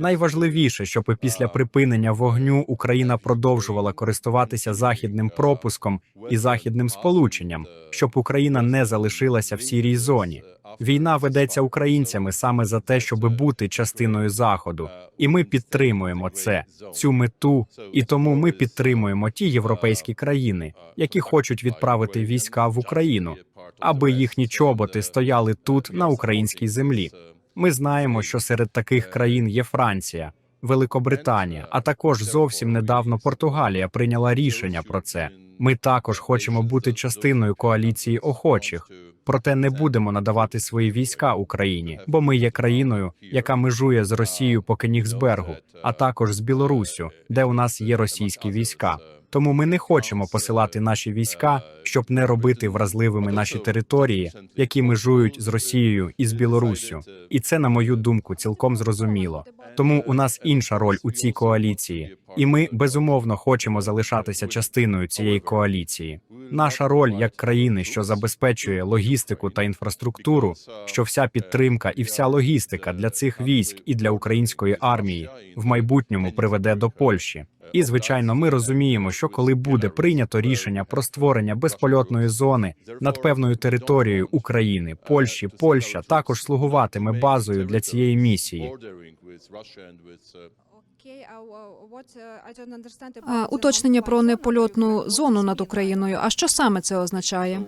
Найважливіше, щоб після припинення вогню Україна продовжувала користуватися західним пропуском і західним сполученням, щоб Україна не залишилася в сірій зоні. Війна ведеться українцями саме за те, щоб бути частиною заходу, і ми підтримуємо це, цю мету, і тому ми підтримуємо ті європейські країни, які хочуть відправити війська в Україну, аби їхні чоботи стояли тут на українській землі. Ми знаємо, що серед таких країн є Франція, Великобританія, а також зовсім недавно Португалія прийняла рішення про це. Ми також хочемо бути частиною коаліції охочих, проте не будемо надавати свої війська Україні, бо ми є країною, яка межує з Росією по Кенігсбергу, а також з Білоруссю, де у нас є російські війська. Тому ми не хочемо посилати наші війська, щоб не робити вразливими наші території, які межують з Росією і з Білоруссю. І це, на мою думку, цілком зрозуміло. Тому у нас інша роль у цій коаліції, і ми безумовно хочемо залишатися частиною цієї коаліції. Наша роль як країни, що забезпечує логістику та інфраструктуру, що вся підтримка і вся логістика для цих військ і для української армії в майбутньому приведе до Польщі. І звичайно, ми розуміємо, що коли буде прийнято рішення про створення безпольотної зони над певною територією України, Польщі, Польща також слугуватиме базою для цієї місії. А, уточнення про непольотну зону над Україною. А що саме це означає?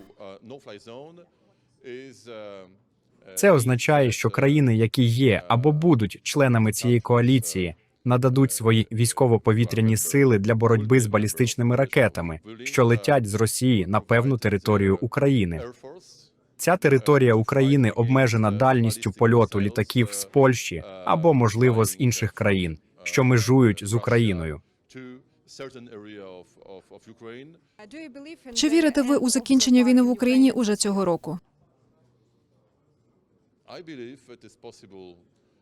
Це означає, що країни, які є або будуть членами цієї коаліції, нададуть свої військово-повітряні сили для боротьби з балістичними ракетами, що летять з Росії на певну територію України. Ця територія України обмежена дальністю польоту літаків з Польщі або, можливо, з інших країн, що межують з Україною. Чи вірите ви у закінчення війни в Україні уже цього року?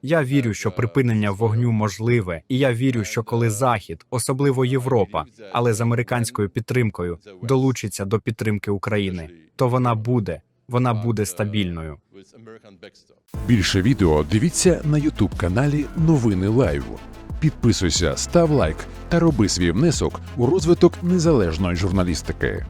Я вірю, що припинення вогню можливе, і я вірю, що коли Захід, особливо Європа, але з американською підтримкою, долучиться до підтримки України, то вона буде, вона буде стабільною. Більше відео дивіться на Ютуб каналі Новини Лайв. Підписуйся, став лайк та роби свій внесок у розвиток незалежної журналістики.